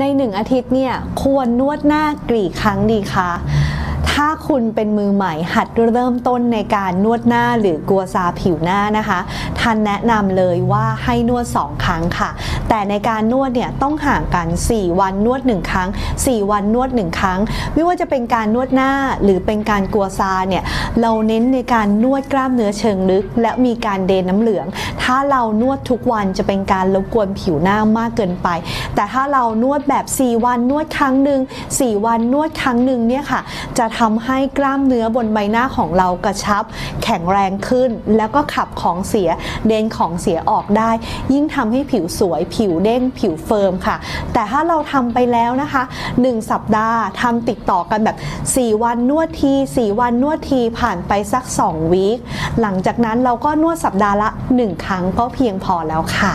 ในหนึ่งอาทิตย์เนี่ยควรนวดหน้ากี่ครั้งดีคะ ถ้าคุณเป็นมือใหม่ หัดเริ่มต้นในการนวดหน้าหรือกัวซาผิวหน้านะคะท่านแนะนำเลยว่าให้นวด 2 ครั้งค่ะ แต่ในการนวดเนี่ยต้องห่างกัน 4 วันนวด 1 ครั้ง 4 วันนวด 1 ครั้ง ไม่ว่าจะเป็นการนวดหน้าหรือเป็นการกัวซาเนี่ยเราเน้นในการนวดกล้ามเนื้อเชิงลึก และมีการเดนน้ำเหลือง ถ้าเรานวดทุกวันจะเป็นการรบกวนผิวหน้ามากเกินไป แต่ถ้าเรานวดแบบ 4 วันนวดครั้งหนึ่ง4 วันนวดครั้งหนึ่งเนี่ยค่ะจะททำให้กล้ามเนื้อบนใบหน้าของเรากระชับ แข็งแรงขึ้น แล้วก็ขับของเสียเดนของเสียออกได้ ยิ่งทำให้ผิวสวย ผิวเด้งผิวเฟิร์มค่ะ แต่ถ้าเราทำไปแล้วนะคะ 1 สัปดาห์ทำติดต่อกันแบบ 4 วันนวดที 4 วันนวดทีผ่านไปสัก2วีคหลังจากนั้นเราก็นวดสัปดาห์ละ 1 ครั้งก็เพียงพอแล้วค่ะ